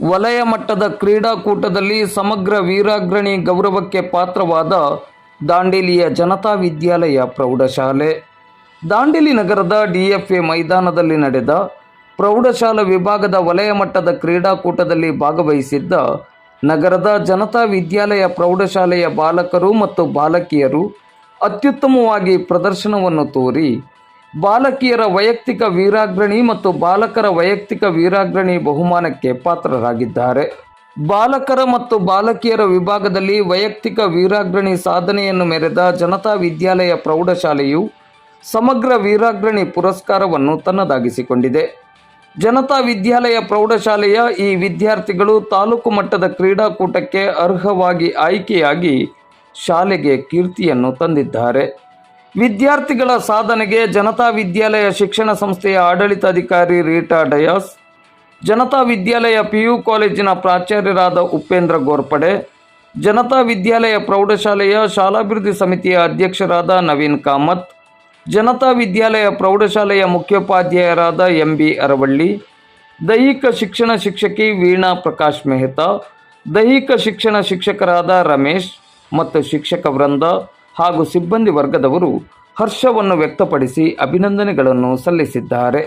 ವಲಯ ಮಟ್ಟದ ಕ್ರೀಡಾಕೂಟದಲ್ಲಿ ಸಮಗ್ರ ವೀರಾಗ್ರಣಿ ಗೌರವಕ್ಕೆ ಪಾತ್ರವಾದ ದಾಂಡೇಲಿಯ ಜನತಾ ವಿದ್ಯಾಲಯ ಪ್ರೌಢಶಾಲೆ. ದಾಂಡೇಲಿ ನಗರದ ಡಿಎಫ್ಎ ಮೈದಾನದಲ್ಲಿ ನಡೆದ ಪ್ರೌಢಶಾಲಾ ವಿಭಾಗದ ವಲಯ ಮಟ್ಟದ ಕ್ರೀಡಾಕೂಟದಲ್ಲಿ ಭಾಗವಹಿಸಿದ್ದ ನಗರದ ಜನತಾ ವಿದ್ಯಾಲಯ ಪ್ರೌಢಶಾಲೆಯ ಬಾಲಕರು ಮತ್ತು ಬಾಲಕಿಯರು ಅತ್ಯುತ್ತಮವಾಗಿ ಪ್ರದರ್ಶನವನ್ನು ತೋರಿ ಬಾಲಕಿಯರ ವೈಯಕ್ತಿಕ ವೀರಾಗ್ರಣಿ ಮತ್ತು ಬಾಲಕರ ವೈಯಕ್ತಿಕ ವೀರಾಗ್ರಣಿ ಬಹುಮಾನಕ್ಕೆ ಪಾತ್ರರಾಗಿದ್ದಾರೆ. ಬಾಲಕರ ಮತ್ತು ಬಾಲಕಿಯರ ವಿಭಾಗದಲ್ಲಿ ವೈಯಕ್ತಿಕ ವೀರಾಗ್ರಣಿ ಸಾಧನೆಯನ್ನು ಮೆರೆದ ಜನತಾ ವಿದ್ಯಾಲಯ ಪ್ರೌಢಶಾಲೆಯು ಸಮಗ್ರ ವೀರಾಗ್ರಣಿ ಪುರಸ್ಕಾರವನ್ನು ತನ್ನದಾಗಿಸಿಕೊಂಡಿದೆ. ಜನತಾ ವಿದ್ಯಾಲಯ ಪ್ರೌಢಶಾಲೆಯ ಈ ವಿದ್ಯಾರ್ಥಿಗಳು ತಾಲೂಕು ಮಟ್ಟದ ಕ್ರೀಡಾಕೂಟಕ್ಕೆ ಅರ್ಹವಾಗಿ ಆಯ್ಕೆಯಾಗಿ ಶಾಲೆಗೆ ಕೀರ್ತಿಯನ್ನು ತಂದಿದ್ದಾರೆ. ವಿದ್ಯಾರ್ಥಿಗಳ ಸಾಧನೆಗೆ ಜನತಾ ವಿದ್ಯಾಲಯ ಶಿಕ್ಷಣ ಸಂಸ್ಥೆಯ ಆಡಳಿತಾಧಿಕಾರಿ ರೀಟಾ ಡಯಾಸ್, ಜನತಾ ವಿದ್ಯಾಲಯ ಪಿಯು ಕಾಲೇಜಿನ ಪ್ರಾಚಾರ್ಯರಾದ ಉಪೇಂದ್ರ ಗೋರ್ಪಡೆ, ಜನತಾ ವಿದ್ಯಾಲಯ ಪ್ರೌಢಶಾಲೆಯ ಶಾಲಾಭಿವೃದ್ಧಿ ಸಮಿತಿಯ ಅಧ್ಯಕ್ಷರಾದ ನವೀನ್ ಕಾಮತ್, ಜನತಾ ವಿದ್ಯಾಲಯ ಪ್ರೌಢಶಾಲೆಯ ಮುಖ್ಯೋಪಾಧ್ಯಾಯರಾದ ಎಂ ಬಿ ಅರವಳ್ಳಿ, ದೈಹಿಕ ಶಿಕ್ಷಣ ಶಿಕ್ಷಕಿ ವೀಣಾ ಪ್ರಕಾಶ್ ಮೆಹ್ತಾ, ದೈಹಿಕ ಶಿಕ್ಷಣ ಶಿಕ್ಷಕರಾದ ರಮೇಶ್ ಮತ್ತು ಶಿಕ್ಷಕ ವೃಂದ ಹಾಗೂ ಸಿಬ್ಬಂದಿ ವರ್ಗದವರು ಹರ್ಷವನ್ನು ವ್ಯಕ್ತಪಡಿಸಿ ಅಭಿನಂದನೆಗಳನ್ನು ಸಲ್ಲಿಸಿದ್ದಾರೆ.